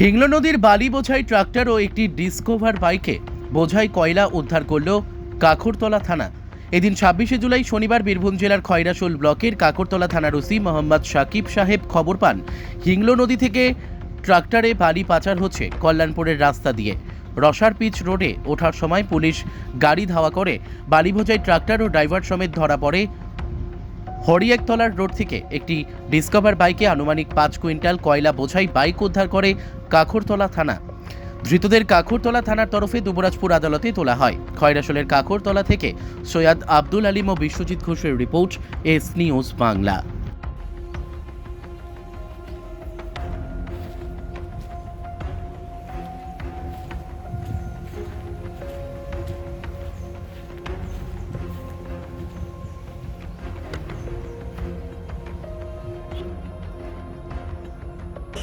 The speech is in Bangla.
হিংলো নদীর বালি বোঝাই ট্রাক্টর ও একটি ডিসকভার বাইকে বোঝাই কয়লা উদ্ধার করল কাখরতলা থানা। এদিন ছাব্বিশে জুলাই শনিবার বীরভূম জেলার খয়রাশোল ব্লকের কাকরতলা থানার ওসি মোহাম্মদ সাকিব সাহেব খবর পান, হিংলো নদী থেকে ট্রাক্টরে বালি পাচার হচ্ছে কল্যাণপুরের রাস্তা দিয়ে। রসার পিচ রোডে ওঠার সময় পুলিশ গাড়ি ধাওয়া করে বালি বোঝাই ট্রাক্টর ও ড্রাইভার সমেত ধরা পড়ে হরিয়েকতলার রোড থেকে একটি ডিসকভার বাইকে আনুমানিক পাঁচ কুইন্টাল কয়লা বোঝাই বাইক উদ্ধার করে কাখরতলা থানা। ধৃতদের কাকরতলা থানার তরফে দুবরাজপুর আদালতে তোলা হয়। খয়রাসলের কাখরতলা থেকে সৈয়দ আব্দুল আলিম ও বিশ্বজিৎ ঘোষের রিপোর্ট, এস নিউজ বাংলা।